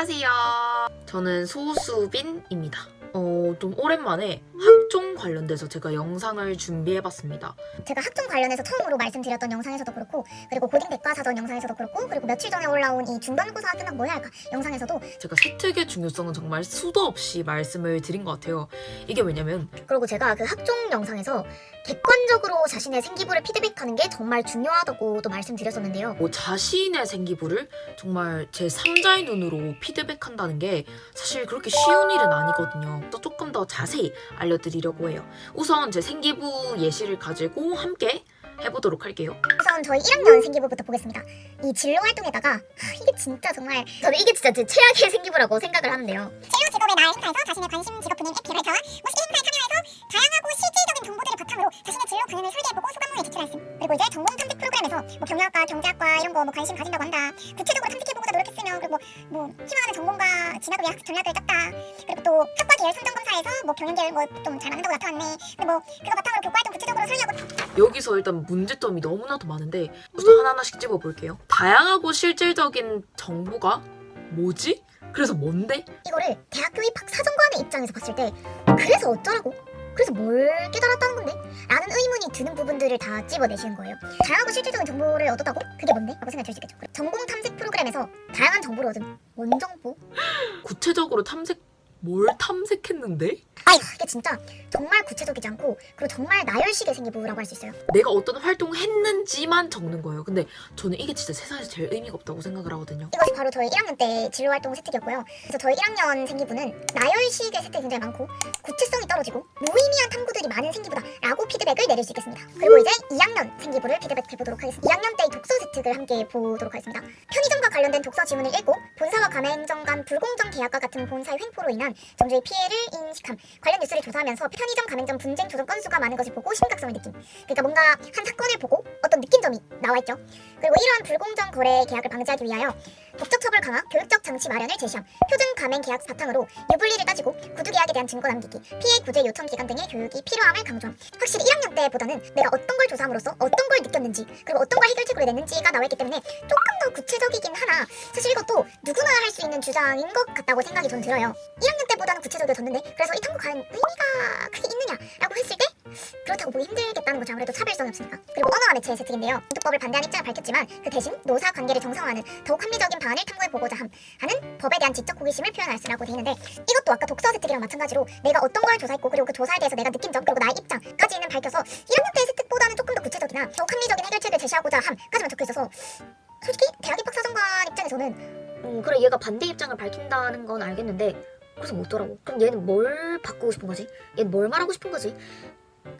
안녕하세요. 저는 소수빈입니다. 어, 좀 오랜만에 학 종 관련돼서 제가 영상을 준비해봤습니다. 제가 학종 관련해서 처음으로 말씀드렸던 영상에서도 그렇고 그리고 고딩 백과사전 영상에서도 그렇고 그리고 며칠 전에 올라온 이 중간고사 끝나고 뭐 해야 할까 영상에서도 제가 세특의 중요성은 정말 수도 없이 말씀을 드린 것 같아요. 이게 왜냐면 그리고 제가 그 학종 영상에서 객관적으로 자신의 생기부를 피드백하는 게 정말 중요하다고도 말씀드렸었는데요. 뭐 자신의 생기부를 정말 제 3자의 눈으로 피드백한다는 게 사실 그렇게 쉬운 일은 아니거든요. 또 조금 더 자세히 알려드리 려고 해요. 우선 제 생기부 예시를 가지고 함께 해보도록 할게요. 우선 저희 1학년 생기부부터 보겠습니다. 이 진로 활동에다가 하, 이게 진짜 정말 저는 이게 진짜 제 최악의 생기부라고 생각을 하는데요. 진로 직업의 날 행사에서 자신의 관심 직업 분야인 에피를 펴 모시기 행사에 참여해서 다양하고 실질적인 정보들을 바탕으로 자신의 진로 관련을 설계해보고 소감문을 제출하였음. 그리고 이제 전공 탐색 프로그램에서 뭐 경영학과, 경제학과 이런 거 뭐 관심 가진다고 한다. 구체적으로 탐색해보고자 노력했으며 그리고 뭐, 뭐 희망하는 전공과 진학을 위한 학습 전략을 짰다. 그리고 또 학과 계열 선정 검사에서 뭐 경영 계열 뭐 좀 잘 맞는다고 나타났네. 근데 뭐 그거 바탕으로 교과 활동 구체적으로 설계하고 여기서 일단 문제점이 너무나도 많은데 우선 하나하나씩 집어볼게요. 다양하고 실질적인 정보가 뭐지? 그래서 뭔데? 이거를 대학교 입학 사정관의 입장에서 봤을 때 그래서 어쩌라고? 그래서 뭘 깨달았다는 건데? 라는 의문이 드는 부분들을 다 집어내시는 거예요. 다양하고 실질적인 정보를 얻었다고? 그게 뭔데? 라고 생각이 들수 있겠죠. 전공 탐색 프로그램에서 다양한 정보를 얻은 원정보? 구체적으로 탐색 뭘 탐색했는데? 아 이게 진짜 정말 구체적이지 않고 그리고 정말 나열식의 생기부라고 할 수 있어요. 내가 어떤 활동을 했는지만 적는 거예요. 근데 저는 이게 진짜 세상에서 제일 의미가 없다고 생각을 하거든요. 이것이 바로 저희 1학년 때 진로활동 세특이었고요. 그래서 저희 1학년 생기부는 나열식의 세특이 굉장히 많고 구체성이 떨어지고 무의미한 탐구들이 많은 생기부다라고 피드백을 내릴 수 있겠습니다. 그리고 이제 2학년 생기부를 피드백해보도록 하겠습니다. 2학년 때의 독서 세특을 함께 보도록 하겠습니다. 편의점 과 관련된 독서 지문을 읽고 본사와 가맹점 간 불공정 계약과 같은 본사의 횡포로 인한 점주의 피해를 인식함 관련 뉴스를 조사하면서 편의점 가맹점 분쟁 조정 건수가 많은 것을 보고 심각성을 느낌 그러니까 뭔가 한 사건을 보고 어떤 느낀 점이 나와 있죠 그리고 이러한 불공정 거래 계약을 방지하기 위하여 법적 처벌 강화, 교육적 장치 마련을 제시함, 표준 가맹 계약 바탕으로 유불리를 따지고 구두 계약에 대한 증거 남기기, 피해 구제 요청 기간 등의 교육이 필요함을 강조함. 확실히 1학년 때보다는 내가 어떤 걸 조사함으로써 어떤 걸 느꼈는지 그리고 어떤 걸 해결책으로 냈는지가 나와 있기 때문에 조금 더 구체적이긴 하나 사실 이것도 누구나 할 수 있는 주장인 것 같다고 생각이 저는 들어요. 1학년 때보다는 구체적이어졌는데 그래서 이 탐구 과연 의미가 크게 있느냐라고 했을 때 그렇다고 보기 힘들겠다는 거죠. 아무래도 차별성이 없으니까. 그리고 언어와 매체의 세특인데요. 민법을 반대하는 입장을 밝혔지만 그 대신 노사 관계를 정상화하는 더욱 합리적인 방안을 탐구해 보고자 함 하는 법에 대한 지적 호기심을 표현하였으라고 되어 있는데 이것도 아까 독서 세특이랑 마찬가지로 내가 어떤 걸 조사했고 그리고 그 조사에 대해서 내가 느낀 점 그리고 나의 입장까지는 밝혀서 1학년 때의 세특보다는 조금 더 구체적이나 더욱 합리적인 해결책을 제시하고자 함까지만 적혀 있어서 솔직히 대학 입학 사정관 입장에서는 음, 그래 얘가 반대 입장을 밝힌다는 건 알겠는데 그래서 뭐 어쩌라고? 그럼 얘는 뭘 바꾸고 싶은 거지? 얘는 뭘 말하고 싶은 거지?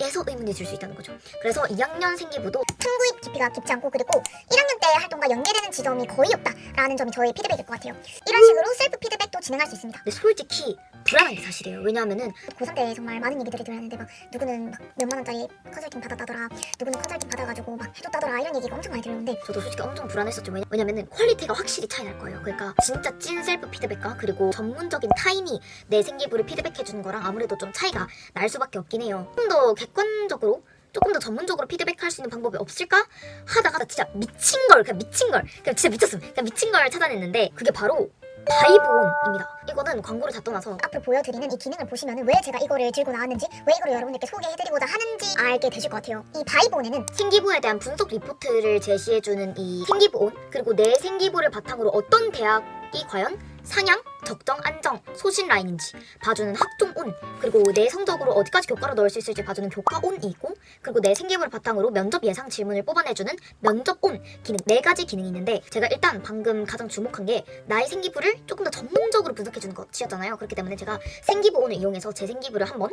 에서 의문이 들 수 있다는 거죠. 그래서 2학년 생기부도 탐구입 깊이가 깊지 않고 그리고 1학년 때 활동과 연계되는 지점이 거의 없다라는 점이 저의 피드백일 것 같아요. 이런 식으로 셀프 피드백도 진행할 수 있습니다. 근데 솔직히 불안한 게 사실이에요. 왜냐하면은 고3 때 정말 많은 얘기들이 들었는데 막 누구는 막 몇만 원짜리 컨설팅 받았다더라 누구는 컨설팅 받아가지고 막 해줬다더라 이런 얘기가 엄청 많이 들렸는데 저도 솔직히 엄청 불안했었죠. 왜냐- 왜냐면은 퀄리티가 확실히 차이 날 거예요. 그러니까 진짜 찐 셀프 피드백과 그리고 전문적인 타인이 내 생기부를 피드백해주는 거랑 아무래도 좀 차이가 날 수밖에 없긴 해요. 좀 더 객관적으로 조금 더 전문적으로 피드백할 수 있는 방법이 없을까? 하다가 나 진짜 미친 걸 그냥 미친 걸 그냥 진짜 미쳤음. 그냥 미친 걸 찾아냈는데 그게 바로 바이브온입니다. 이거는 광고를 다 떠나서 앞으로 보여드리는 이 기능을 보시면 은 왜 제가 이거를 들고 나왔는지 왜 이거를 여러분들께 소개해드리고자 하는지 알게 되실 것 같아요. 이 바이브온에는 생기부에 대한 분석 리포트를 제시해주는 이 생기부온 그리고 내 생기부를 바탕으로 어떤 대학 이 과연 상향, 적정, 안정, 소신 라인인지 봐주는 학종온 그리고 내 성적으로 어디까지 교과로 넣을 수 있을지 봐주는 교과온이 있고 그리고 내 생기부를 바탕으로 면접 예상 질문을 뽑아내주는 면접온 기능 네 가지 기능이 있는데 제가 일단 방금 가장 주목한 게 나의 생기부를 조금 더 전문적으로 분석해주는 것이었잖아요 그렇기 때문에 제가 생기부온을 이용해서 제 생기부를 한번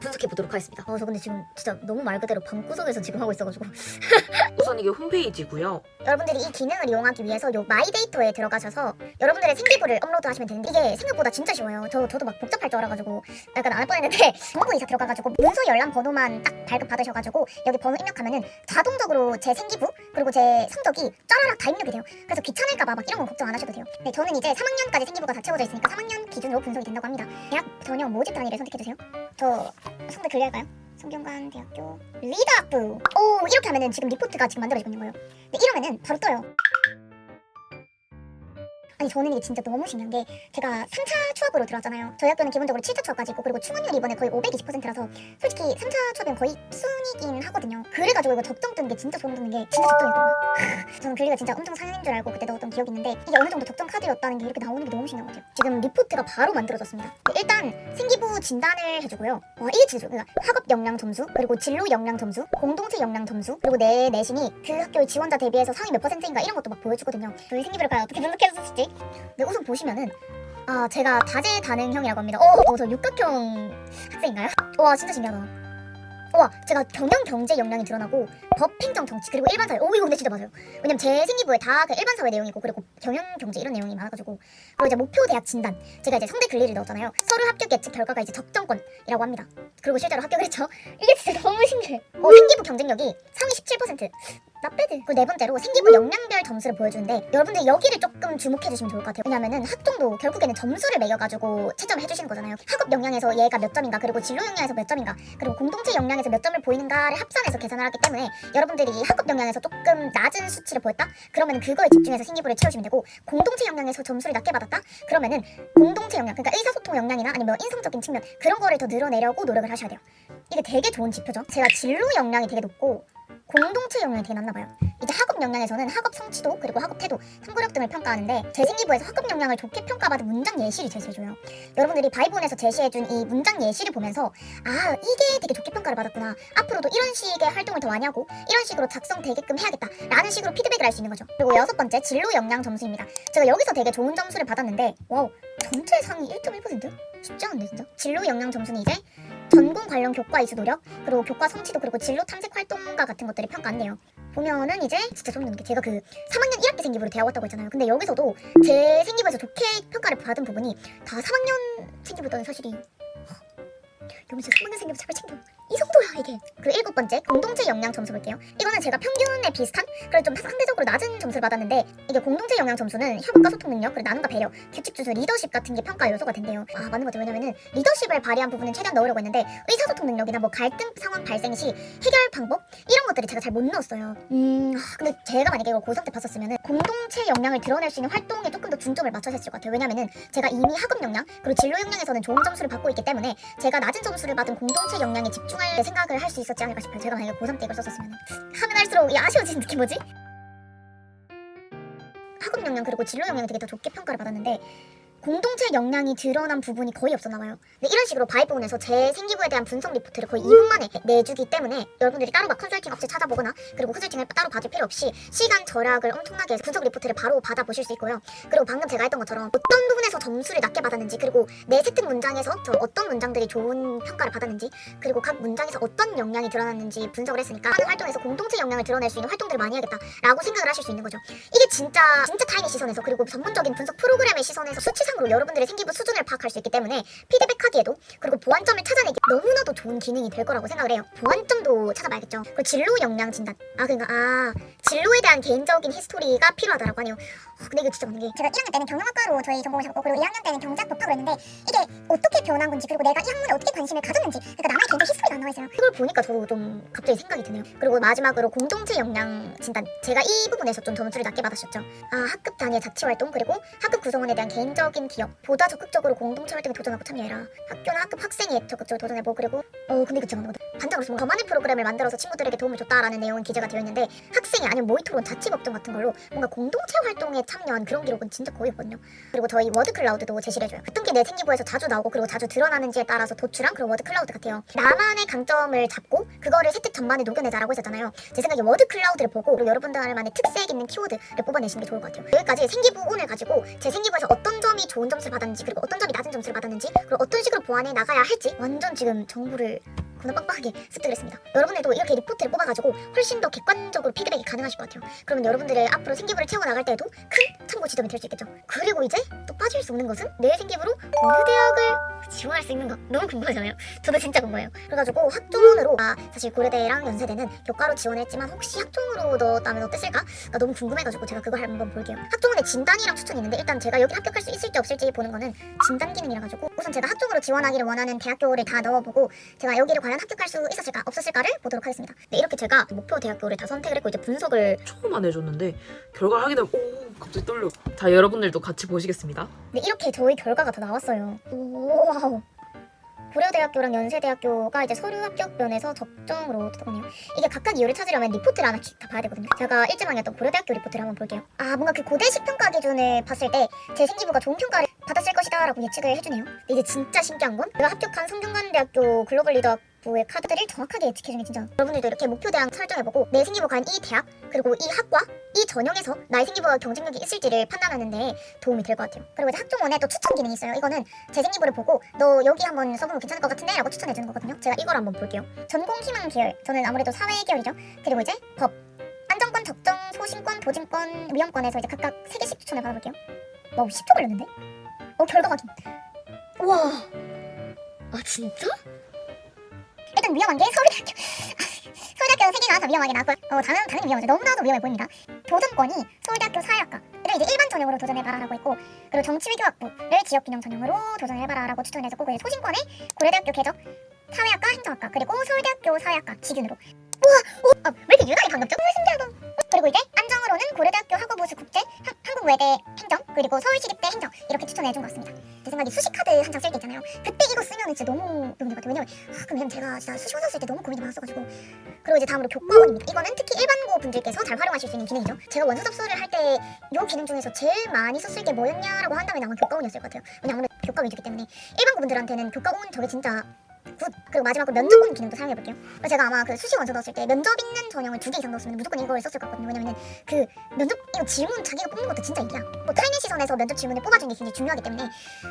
분석해 보도록 하겠습니다. 어, 저 근데 지금 진짜 너무 말 그대로 방구석에서 지금 하고 있어가지고 우선 이게 홈페이지고요. 여러분들이 이 기능을 이용하기 위해서 요 마이데이터에 들어가셔서 여러분들의 생기부를 업로드하시면 되는데 이게 생각보다 진짜 쉬워요. 저 저도 막 복잡할 줄 알아가지고 약간 안 할 뻔했는데 정보 이사 들어가가지고 문서 열람 번호만 딱 발급 받으셔가지고 여기 번호 입력하면은 자동적으로 제 생기부 그리고 제 성적이 짜라락 다 입력이 돼요. 그래서 귀찮을까봐 막 이런 건 걱정 안 하셔도 돼요. 네, 저는 이제 3학년까지 생기부가 다 채워져 있으니까 3학년 기준으로 분석이 된다고 합니다. 대학 전형 모집 단위를 선택해 주세요. 저 성대 글리할까요? 성균관 대학교 리더학부 오 이렇게 하면은 지금 리포트가 지금 만들어지고 있는 거예요. 근데 이러면은 바로 떠요 아니 저는 이게 진짜 너무 신기한 게 제가 3차 추합으로 들어왔잖아요. 저희 학교는 기본적으로 7차 추합까지 있고 그리고 충원율이 이번에 거의 520%라서 솔직히 3차 추합이면 거의 순이긴 하거든요. 그래가지고 이거 적정 뜨는 게 진짜 소름 돋는 게 진짜 적정이었거든요. 저는 글리가 진짜 엄청 상한인 줄 알고 그때 넣었던 기억이 있는데 이게 어느 정도 적정 카드였다는 게 이렇게 나오는 게 너무 신기한 것 같아요. 지금 리포트가 바로 만들어졌습니다. 일단 생기부 진단을 해주고요. 와 이게 진짜. 그러니까 학업 역량 점수 그리고 진로 역량 점수 공동체 역량 점수 그리고 내 내신이 그 학교의 지원자 대비해서 상위 몇 퍼센트인가 이런 것도 막 보여주거든요. 저희 생기부를 과연 어떻게 분석했을지 네, 우선 보시면은 아 제가 다재다능형이라고 합니다. 어, 어, 저 육각형 학생인가요? 와 진짜 신기하다. 와 제가 경영 경제 역량이 드러나고 법 행정 정치 그리고 일반 사회 오 이거 근데 진짜 맞아요. 왜냐면 제 생기부에 다 그 일반 사회 내용이고 그리고 경영 경제 이런 내용이 많아가지고 그리고 이제 목표 대학 진단 제가 이제 성대 글리를 넣었잖아요. 서류 합격 예측 결과가 이제 적정권이라고 합니다. 그리고 실제로 합격을 했죠. 이게 진짜 너무 신기해. 어, 생기부 경쟁력이 상위 17%. 나빼드. 그리고 네 번째로 생기부 역량별 점수를 보여주는데 여러분들 여기를 조금 주목해 주시면 좋을 것 같아요. 왜냐면은 학종도 결국에는 점수를 매겨가지고 채점해 주시는 거잖아요. 학업 역량에서 얘가 몇 점인가, 그리고 진로 역량에서 몇 점인가, 그리고 공동체 역량에서 몇 점을 보이는가를 합산해서 계산을 하기 때문에 여러분들이 학업 역량에서 조금 낮은 수치를 보였다? 그러면은 그거에 집중해서 생기부를 채우시면 되고 공동체 역량에서 점수를 낮게 받았다? 그러면은 공동체 역량, 그러니까 의사소통 역량이나 아니면 인성적인 측면 그런 거를 더 늘어내려고 노력을 하셔야 돼요. 이게 되게 좋은 지표죠. 제가 진로 역량이 되게 높고 공동체 역량이 되게 낮나 봐요. 이제 학업 역량에서는 학업 성취도 그리고 학업 태도, 탐구력 등을 평가하는데 제 생기부에서 학업 역량을 좋게 평가받은 문장 예시를 제시해줘요. 여러분들이 바이본에서 제시해준 이 문장 예시를 보면서 아 이게 되게 좋게 평가를 받았구나. 앞으로도 이런 식의 활동을 더 많이 하고 이런 식으로 작성되게끔 해야겠다 라는 식으로 피드백을 할 수 있는 거죠. 그리고 여섯 번째 진로 역량 점수입니다. 제가 여기서 되게 좋은 점수를 받았는데 와우 전체 상위 1.1% 쉽지 않은데 진짜. 진로 역량 점수는 이제 전공 관련 교과 이수 노력 그리고 교과 성취도 그리고 진로 탐색 활동가 같은 것들이 평가한대요. 보면은 이제 진짜 소름 돋는 게 제가 그 3학년 1학기 생기부로 대학 왔다고 했잖아요. 근데 여기서도 제 생기부에서 좋게 평가를 받은 부분이 다 3학년 생기부였다는 사실이 여러분 진짜 3학년 생기부 제발 챙겨 이 정도야 이게. 그리고 일곱 번째 공동체 역량 점수 볼게요. 이거는 제가 평균에 비슷한 그래도 좀 상대적으로 낮은 점수를 받았는데 이게 공동체 역량 점수는 협업과 소통 능력 그리고 나눔과 배려 규칙 준수 리더십 같은 게 평가 요소가 된대요. 아 맞는 것 같아요. 왜냐면은 리더십을 발휘한 부분은 최대한 넣으려고 했는데 의사소통 능력이나 뭐 갈등 상황 발생 시 해결 방법? 이런 것들이 제가 잘 못 넣었어요. 음 아, 근데 제가 만약에 이걸 고3 때 봤었으면은 공동체 역량을 드러낼 수 있는 활동에 조금 더 중점을 맞춰서 했을 것 같아요. 왜냐면은 제가 이미 학업 역량 그리고 진로 역량에서는 좋은 점수를 받고 있기 때문에 제가 낮은 점수를 받은 공동체 역량에 집중 할 생각을 할 수 있었지 않을까 싶어요 제가 만약에 고3 때 이걸 썼었으면 하면 할수록 이 아쉬워지는 느낌 뭐지? 학업 역량 그리고 진로 역량이 되게 더 좋게 평가를 받았는데 공동체 역량이 드러난 부분이 거의 없었나 봐요. 근데 이런 식으로 바이본에서 제 생기부에 대한 분석 리포트를 거의 2분 만에 내주기 때문에 여러분들이 따로 막 컨설팅 업체 찾아보거나 그리고 컨설팅을 따로 받을 필요 없이 시간 절약을 엄청나게 해서 분석 리포트를 바로 받아보실 수 있고요. 그리고 방금 제가 했던 것처럼 어떤 부분에서 점수를 낮게 받았는지 그리고 내 세특 문장에서 저 어떤 문장들이 좋은 평가를 받았는지 그리고 각 문장에서 어떤 역량이 드러났는지 분석을 했으니까 하는 활동에서 공동체 역량을 드러낼 수 있는 활동들을 많이 해야겠다라고 생각을 하실 수 있는 거죠. 이게 진짜 진짜 타인의 시선에서 그리고 전문적인 분석 프로그램의 시선에서 수치상 으로 여러분들의 생기부 수준을 파악할 수 있기 때문에 피드백하기에도 그리고 보완점을 찾아내기 너무나도 좋은 기능이 될 거라고 생각을 해요. 보완점도 찾아봐야겠죠. 그리고 진로 역량 진단. 아 그러니까 아 진로에 대한 개인적인 히스토리가 필요하다라고 하네요. 어, 근데 이거 진짜 맞는 게 제가 1학년 때는 경영학과로 저희 전공을 잡고 그리고 2학년 때는 경제학 법학을 했는데 이게 어떻게 변한 건지 그리고 내가 이 학문에 어떻게 관심을 가졌는지 그러니까 나만의 개인적 히스토리가 안 나와 있어요. 그걸 보니까 저도 좀 갑자기 생각이 드네요. 그리고 마지막으로 공동체 역량 진단. 제가 이 부분에서 좀 점수를 낮게 받으셨죠. 아 학급 단위의 자치 활동 그리고 학급 구성원에 대한 개인적인 기여. 보다 적극적으로 공동체 활동에 도전하고 참여해라. 학교나 학급 학생이 적극적으로 도전해보고 그리고 어 근데 그쵸. 반장으로서 저만의 프로그램을 만들어서 친구들에게 도움을 줬다라는 내용은 기재가 되어 있는데 학생이 아니면 모의토론 자치 법정 같은 걸로 뭔가 공동체 활동에 참여한 그런 기록은 진짜 거의 없거든요. 그리고 저희 워드 클라우드도 제시를 해줘요. 어떤 게 내 생기부에서 자주 나오고 그리고 자주 드러나는지에 따라서 도출한 그런 워드 클라우드 같아요. 나만의 강점을 잡고 그거를 세특 전반에 녹여내자라고 했었잖아요. 제 생각에 워드 클라우드를 보고 여러분들만의 특색 있는 키워드를 뽑아내시는 게 좋을 것 같아요. 여기까지 생기부 운을 가지고 제 생기부에서 어떤 점이 좋은 점수를 받았는지 그리고 어떤 점이 낮은 점수를 받았는지 그리고 어떤 식으로 보완해 나가야 할지. 완전 지금 정보를 겁나 빡빡하게 습득을 했습니다. 여러분들도 이렇게 리포트를 뽑아가지고 훨씬 더 객관적으로 피드백이 가능하실 것 같아요. 그러면 여러분들의 앞으로 생기부를 채워 나갈 때에도 큰 참고 지점이 될 수 있겠죠. 그리고 이제 또 빠질 수 없는 것은 내 생기부로 어느 대학을 지원할 수 있는가 너무 궁금하잖아요. 저도 진짜 궁금해요. 그래가지고 학종으로 아 사실 고려대랑 연세대는 교과로 지원했지만 혹시 학종으로 넣었다면 어땠을까? 나 너무 궁금해가지고 제가 그거 한번 볼게요. 학종원에 진단이랑 추천이 있는데 일단 제가 여기 합격할 수 있을지 없을지 보는 거는 진단 기능이라 가지고 우선 제가 학종으로 지원하기를 원하는 대학교를 다 넣어보고 제가 여기를 과연 과연 합격할 수 있었을까 없었을까를 보도록 하겠습니다. 네, 이렇게 제가 목표 대학교를 다 선택을 했고 이제 분석을 처음 안 해줬는데 결과 확인하면 오 갑자기 떨려. 자 여러분들도 같이 보시겠습니다. 네, 이렇게 저희 결과가 다 나왔어요. 오, 와우. 고려대학교랑 연세대학교가 이제 서류 합격 면에서 적정으로 뜨거든요. 이게 각각 이유를 찾으려면 리포트를 하나씩 다 봐야 되거든요. 제가 일지망이었던 고려대학교 리포트를 한번 볼게요. 아, 뭔가 그 고대식 평가 기준을 봤을 때 제 생기부가 좋은 평가를 받았을 것이다라고 예측을 해주네요. 근데 이게 진짜 신기한 건 내가 합격한 성균관대학교 글로벌 리더 부의 카드들을 정확하게 예측해주는 게 진짜 여러분들도 이렇게 목표 대학 설정해보고 내 생기부가 간이 대학 그리고 이 학과 이 전형에서 나의 생기부가 경쟁력이 있을지를 판단하는데 도움이 될 것 같아요. 그리고 이제 학종원에 또 추천 기능이 있어요. 이거는 제 생기부를 보고 너 여기 한번 써보면 괜찮을 것 같은데 라고 추천해주는 거거든요. 제가 이걸 한번 볼게요. 전공 희망 계열 저는 아무래도 사회 계열이죠. 그리고 이제 법 안정권, 적정, 소신권, 보증권, 위험권에서 이제 각각 3개씩 추천을 받아볼게요. 와 10초 걸렸는데? 어 결과 확인. 와. 아 진짜? 일단 위험한 게 서울대학교. 서울대학교는 세개 나와서 위험하게 나왔고요. 어, 다른 당연히 위험하죠. 너무나도 위험해 보입니다. 도전권이 서울대학교 사회학과를 이제 일반 전형으로 도전해봐라라고 했고, 그리고 정치외교학부를 지역균형 전형으로 도전해봐라라고 추천해서 고 소신권에 고려대학교 개적 사회학과 행정학과 그리고 서울대학교 사회학과 기준으로. 우와, 오, 아, 원서 접수를 할때이 기능 중에서 제일 많이 썼을 게 뭐였냐라고 한다면 아마 교과원이었을 것 같아요. 왜냐면 아무래도 교과 위주기 때문에 일반고 분들한테는 교과원 저게 진짜 굿. 그리고 마지막으로 면접본 기능도 사용해 볼게요. 그래서 제가 아마 그 수시 원서 넣었을 때 면접 있는 전형을 두 개 이상 넣었으면 무조건 이걸 썼을 것 같거든요. 왜냐면은 그 면접 이거 질문 자기가 뽑는 것도 진짜 일이야. 뭐 타인의 시선에서 면접 질문을 뽑아주는 게 굉장히 중요하기 때문에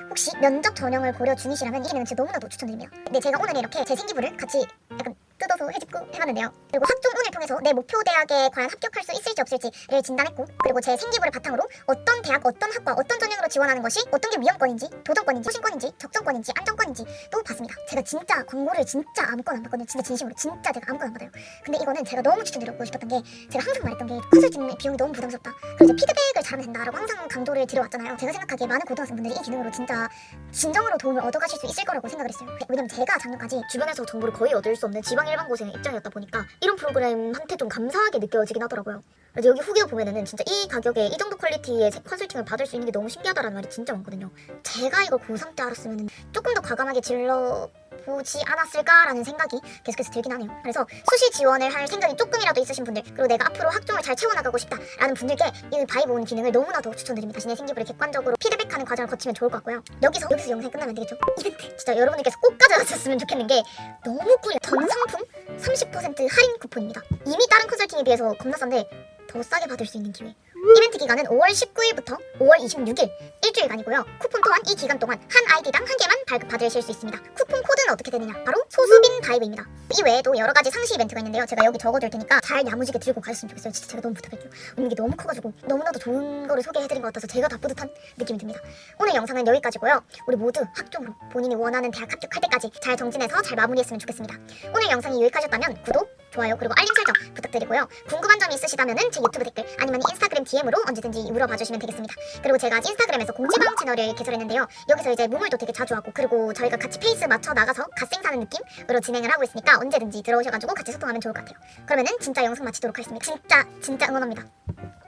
혹시 면접 전형을 고려 중이시라면 이 기능은 진짜 너무나도 추천드립니다. 근데 제가 오늘 이렇게 제 생기부를 같이 약간 뜯어서 해집고 해봤는데요. 그리고 학종운을 통해서 내 목표 대학에 과연 합격할 수 있을지 없을지를 진단했고 그리고 제 생기부를 바탕으로 어떤 대학, 어떤 학과, 어떤 전형으로 지원하는 것이 어떤 게 위험권인지, 도전권인지, 소신권인지, 적정권인지, 안정권인지 또 봤습니다. 제가 진짜 광고를 진짜 아무거나 안 받거든요. 진짜 진심으로 진짜 제가 아무거나 안 받아요. 근데 이거는 제가 너무 추천드리고 싶었던 게 제가 항상 말했던 게 컨설팅 비용이 너무 부담스럽다. 이제 피드백을 잘하면 된다라고 항상 강조를 드려왔잖아요. 제가 생각하기에 많은 고등학생분들이 이 기능으로 진짜 진정으로 도움을 얻어가실 수 있을 거라고 생각을 했어요. 왜냐면 제가 작년까지 주변에서 정보를 거의 얻을 수 없는 지방 일반 고생의 입장이었다 보니까 이런 프로그램한테 좀 감사하게 느껴지긴 하더라고요. 그래서 여기 후기 보면은 진짜 이 가격에 이 정도 퀄리티의 컨설팅을 받을 수 있는 게 너무 신기하다라는 말이 진짜 많거든요. 제가 이걸 고3 때 알았으면 조금 더 과감하게 질러 보지 않았을까라는 생각이 계속해서 들긴 하네요. 그래서 수시 지원을 할 생각이 조금이라도 있으신 분들 그리고 내가 앞으로 학종을 잘 채워나가고 싶다라는 분들께 이 바이브 온 기능을 너무나도 추천드립니다. 자신의 생기부를 객관적으로 피드백하는 과정을 거치면 좋을 것 같고요. 여기서 여기서 영상이 끝나면 안 되겠죠? 이벤트 진짜 여러분들께서 꼭 가져가셨으면 좋겠는 게 너무 꿀이에요. 전 상품 30% 할인 쿠폰입니다. 이미 다른 컨설팅에 비해서 겁나 싼데 더 싸게 받을 수 있는 기회. 이벤트 기간은 5월 19일부터 5월 26일 일주일간이고요. 쿠폰 또한 이 기간 동안 한 아이디당 한 개만 발급받으실 수 있습니다. 쿠폰 코드는 어떻게 되느냐? 바로 소수빈 바이브입니다. 이 외에도 여러 가지 상시 이벤트가 있는데요. 제가 여기 적어둘 테니까 잘 야무지게 들고 가셨으면 좋겠어요. 진짜 제가 너무 부탁할게요. 오늘 이게 너무 커가지고 너무나도 좋은 거를 소개해드린 것 같아서 제가 다 뿌듯한 느낌이 듭니다. 오늘 영상은 여기까지고요. 우리 모두 학종으로 본인이 원하는 대학 합격할 때까지 잘 정진해서 잘 마무리했으면 좋겠습니다. 오늘 영상이 유익하셨다면 구독, 좋아요 그리고 알림 설정 부탁드리고요. 궁금한 점이 있으시다면은 제 유튜브 댓글 아니면 인스타그램 DM으로 언제든지 물어봐 주시면 되겠습니다. 그리고 제가 인스타그램에서 공지방 채널을 개설했는데요. 여기서 이제 무물도 되게 자주 하고 그리고 저희가 같이 페이스 맞춰 나가서 갓생 사는 느낌으로 진행을 하고 있으니까 언제든지 들어오셔가지고 같이 소통하면 좋을 것 같아요. 그러면은 진짜 영상 마치도록 하겠습니다. 진짜 진짜 응원합니다.